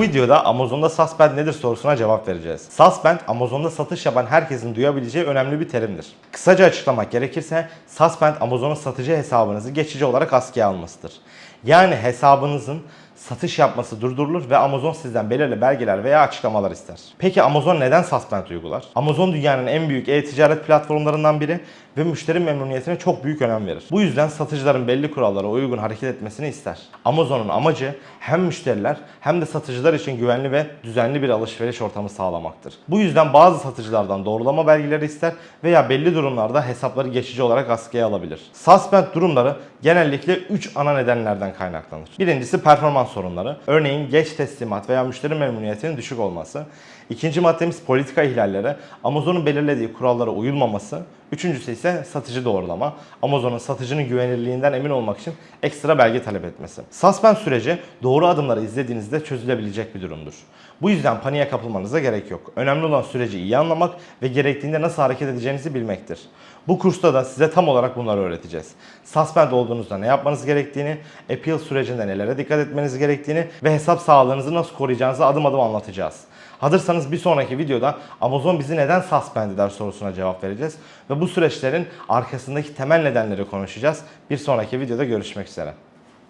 videoda Amazon'da suspend nedir sorusuna cevap vereceğiz. Suspend, Amazon'da satış yapan herkesin duyabileceği önemli bir terimdir. Kısaca açıklamak gerekirse, suspend Amazon'un satıcı hesabınızı geçici olarak askıya almasıdır. Yani hesabınızın satış yapması durdurulur ve Amazon sizden belirli belgeler veya açıklamalar ister. Peki Amazon neden suspend uygular? Amazon dünyanın en büyük e-ticaret platformlarından biri ve müşteri memnuniyetine çok büyük önem verir. Bu yüzden satıcıların belli kurallara uygun hareket etmesini ister. Amazon'un amacı hem müşteriler hem de satıcılar için güvenli ve düzenli bir alışveriş ortamı sağlamaktır. Bu yüzden bazı satıcılardan doğrulama belgeleri ister veya belli durumlarda hesapları geçici olarak askıya alabilir. Suspend durumları genellikle 3 ana nedenlerden kaynaklanır. Birincisi performans sorunları. Örneğin geç teslimat veya müşteri memnuniyetinin düşük olması. İkinci maddemiz politika ihlalleri. Amazon'un belirlediği kurallara uyulmaması. Üçüncüsü ise satıcı doğrulama. Amazon'un satıcının güvenilirliğinden emin olmak için ekstra belge talep etmesi. Suspend süreci doğru adımları izlediğinizde çözülebilecek bir durumdur. Bu yüzden paniğe kapılmanıza gerek yok. Önemli olan süreci iyi anlamak ve gerektiğinde nasıl hareket edeceğinizi bilmektir. Bu kursta da size tam olarak bunları öğreteceğiz. Suspend olduğunuzda ne yapmanız gerektiğini, appeal sürecinde nelere dikkat etmeniz gerektiğini ve hesap sağlığınızı nasıl koruyacağınızı adım adım anlatacağız. Hazırsanız bir sonraki videoda Amazon bizi neden suspend eder sorusuna cevap vereceğiz ve bu süreçlerin arkasındaki temel nedenleri konuşacağız. Bir sonraki videoda görüşmek üzere.